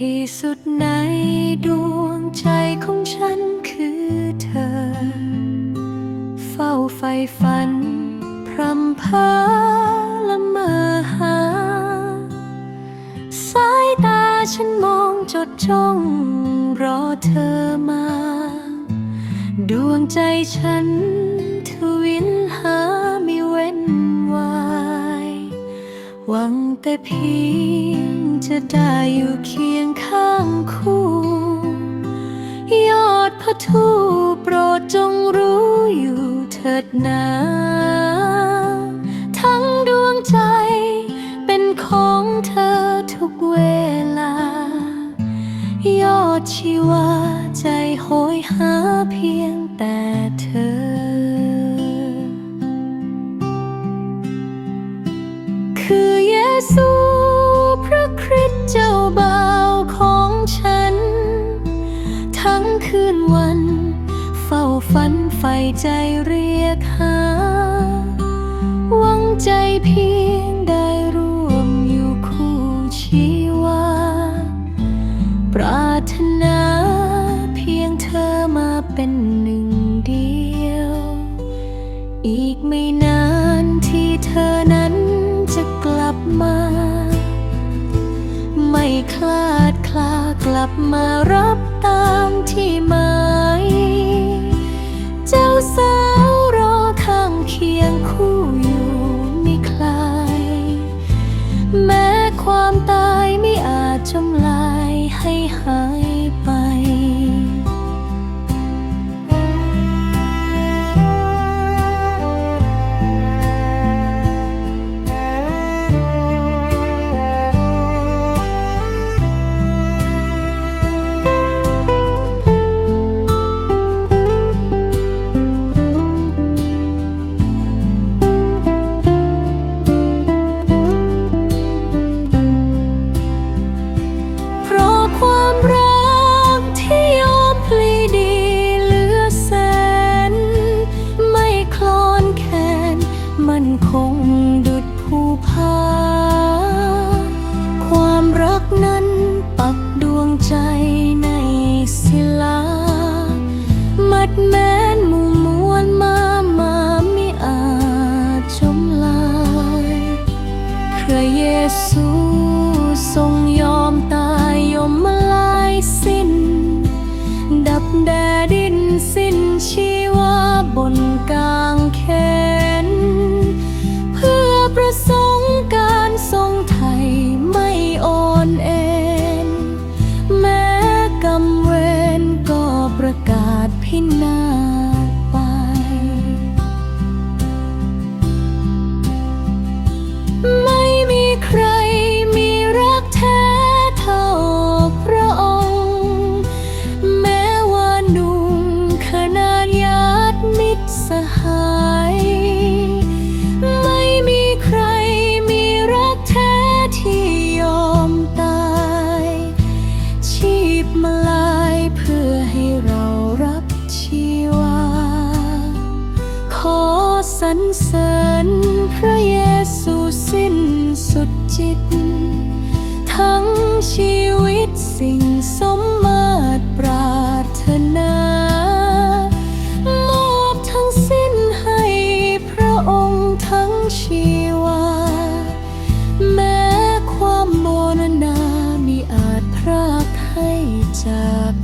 ที่สุดในดวงใจของฉันคือเธอ เฝ้าไฟฝัน พรำเพอละเมอหา สายตาฉันมองจดจ้องรอเธอมา ดวงใจฉันทวินหาไม่เว้นวาย หวังแต่เพียงจะได้อยู่เคียง ถิดนาทั้งดวงใจเป็นของเธอทุกเวลา ยอดชีวาใจโหยหาเพียงแต่เธอ คือเยซูพระคริสต์เจ้าบา ฝันใฝ่ใจเรียกหา หวังใจเพียงได้ร่วมอยู่คู่ชีวา ปรารถนาเพียงเธอมาเป็นหนึ่งเดียว อีกไม่นานที่เธอนั้นจะกลับมา ไม่คลาดคลากลับมารับตามที่หมาย เจ้าสาวรอข้างเคียงคู่ มันคงดุดภูผาความรักนั้นปักดวงใจในศิลา มัดแม้นมุมวลมามาไม่อาจจมลายพระเยซู บมาลายเพื่อให้เรารับชีวา ขอสรรเสริญพระเยซูสิ้นสุดจิต ทั้งชีวิตสิ่งสมมาตรปรารถนามอบทั้งสิ้นให้พระองค์ทั้งชีวา แม้ความโมนนามีอาจพราก ให้จาก